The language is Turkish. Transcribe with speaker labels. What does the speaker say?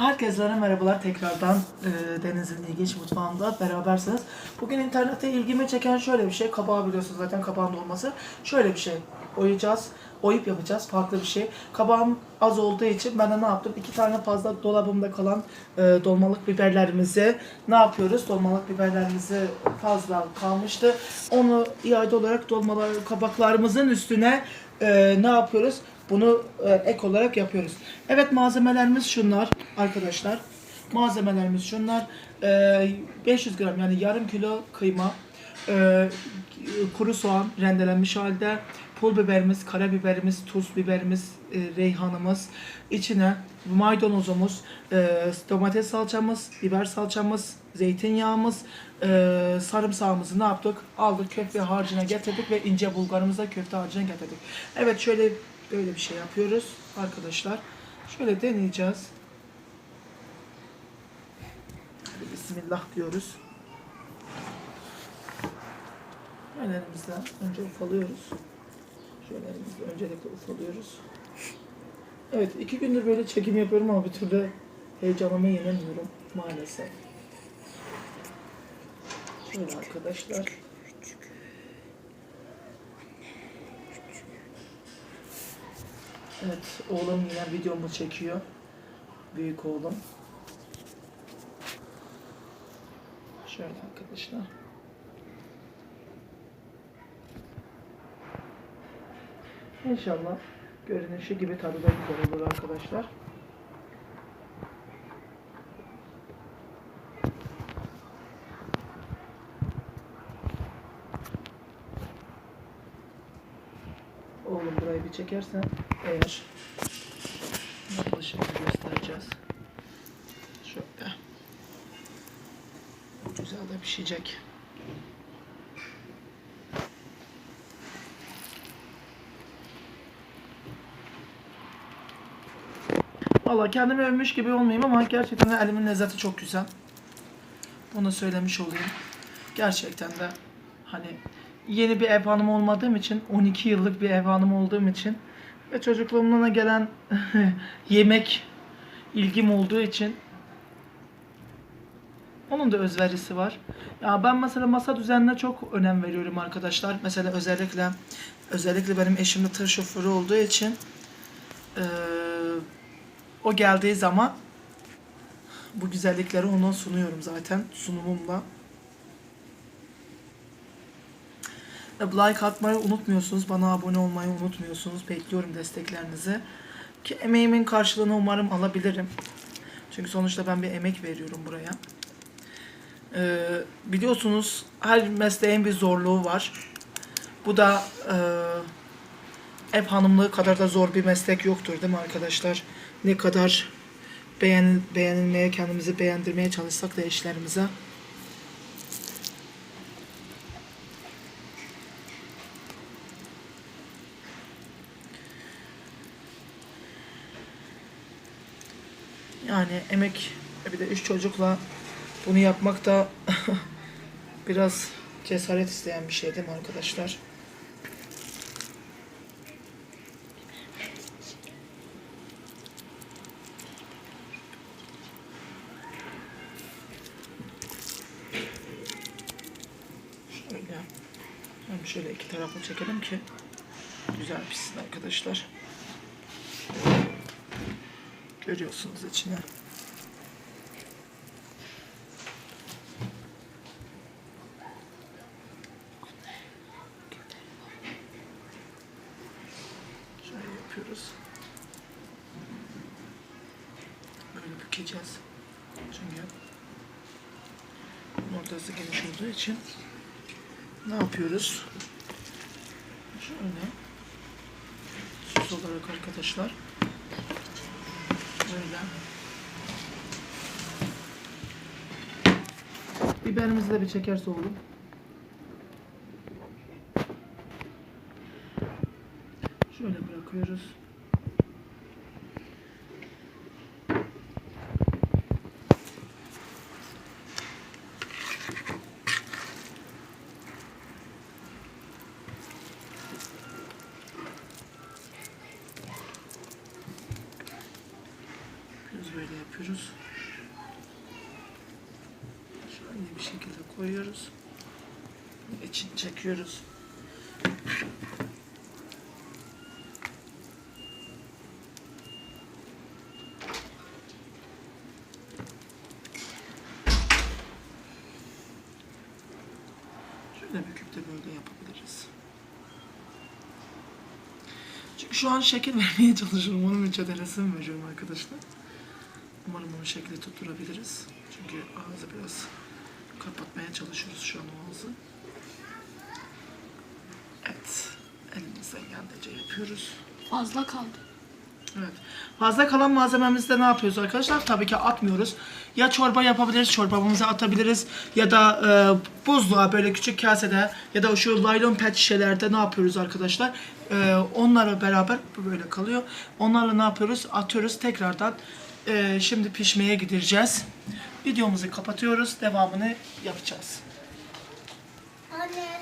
Speaker 1: Herkese merhabalar tekrardan e, Deniz'in ilginç mutfağında berabersiniz. Bugün internette ilgimi çeken şöyle bir şey. Kabağı biliyorsunuz zaten kabağın dolması. Şöyle bir şey. Oyacağız. Oyup yapacağız. Farklı bir şey. Kabağım az olduğu için ben de ne yaptım? İki tane fazla dolabımda kalan e, dolmalık biberlerimizi ne yapıyoruz? Dolmalık biberlerimizi fazla kalmıştı. Onu iade olarak dolmalar kabaklarımızın üstüne e, ne yapıyoruz? Bunu e, ek olarak yapıyoruz. Evet malzemelerimiz şunlar arkadaşlar. Malzemelerimiz şunlar. E, 500 gram yani yarım kilo kıyma. e, kuru soğan rendelenmiş halde. Pul biberimiz, karabiberimiz, tuz biberimiz, e, reyhanımız. içine maydanozumuz, e, domates salçamız, biber salçamız, zeytinyağımız, e, sarımsağımızı ne yaptık? Aldık köfte harcına getirdik ve ince bulgarımıza köfte harcına getirdik. Evet şöyle böyle bir şey yapıyoruz arkadaşlar. Şöyle deneyeceğiz. Bismillah diyoruz. Ellerimizle önce ufalıyoruz. Şöyle elimizle öncelikle ufalıyoruz. Evet iki gündür böyle çekim yapıyorum ama bir türlü heyecanımı yenemiyorum maalesef. Şöyle arkadaşlar. Evet oğlum yine videomu çekiyor. Büyük oğlum. Şöyle arkadaşlar. İnşallah görünüşü gibi tadı da güzel olur arkadaşlar. Oğlum burayı bir çekersen eğer yapılışını göstereceğiz. Şöyle. Güzel de pişecek. Valla kendimi övmüş gibi olmayayım ama gerçekten elimin lezzeti çok güzel. Bunu söylemiş olayım. Gerçekten de hani yeni bir ev hanımı olmadığım için 12 yıllık bir ev hanımı olduğum için ve çocukluğumdan gelen yemek ilgim olduğu için onun da özverisi var. Ya ben mesela masa düzenine çok önem veriyorum arkadaşlar. Mesela özellikle özellikle benim eşim de tır şoförü olduğu için eee o geldiği zaman bu güzellikleri ona sunuyorum zaten sunumumla. Like atmayı unutmuyorsunuz. Bana abone olmayı unutmuyorsunuz. Bekliyorum desteklerinizi. Ki emeğimin karşılığını umarım alabilirim. Çünkü sonuçta ben bir emek veriyorum buraya. Ee, biliyorsunuz her mesleğin bir zorluğu var. Bu da e, ev hanımlığı kadar da zor bir meslek yoktur değil mi arkadaşlar? Ne kadar beğen, beğenilmeye, kendimizi beğendirmeye çalışsak da eşlerimize. Yani emek bir de üç çocukla bunu yapmak da biraz cesaret isteyen bir şey değil mi arkadaşlar? Şöyle. Hem şöyle iki taraflı çekelim ki güzel pişsin arkadaşlar. Görüyorsunuz içine. Şöyle yapıyoruz. Böyle bükeceğiz. Çünkü ortası geniş olduğu için ne yapıyoruz? Şöyle süs olarak arkadaşlar böyle biberimizi de bir çekerse olur. Şöyle bırakıyoruz. Böyle yapıyoruz. Şöyle bir şekilde koyuyoruz. İçini çekiyoruz. Şöyle büküp de böyle yapabiliriz. Çünkü şu an şekil vermeye çalışıyorum. Onun resim veriyorum arkadaşlar. Umarım onu şekli tutturabiliriz. Çünkü ağzı biraz kapatmaya çalışıyoruz şu an ağzı. Evet. Elimizden geldiğince yapıyoruz.
Speaker 2: Fazla kaldı.
Speaker 1: Evet. Fazla kalan malzememizde ne yapıyoruz arkadaşlar? Tabii ki atmıyoruz. Ya çorba yapabiliriz, çorbamızı atabiliriz. Ya da e, buzluğa böyle küçük kasede ya da şu laylon pet şişelerde ne yapıyoruz arkadaşlar? E, onlarla beraber böyle kalıyor. Onlarla ne yapıyoruz? Atıyoruz tekrardan. E, şimdi pişmeye gideceğiz. Videomuzu kapatıyoruz. Devamını yapacağız.
Speaker 3: Anne,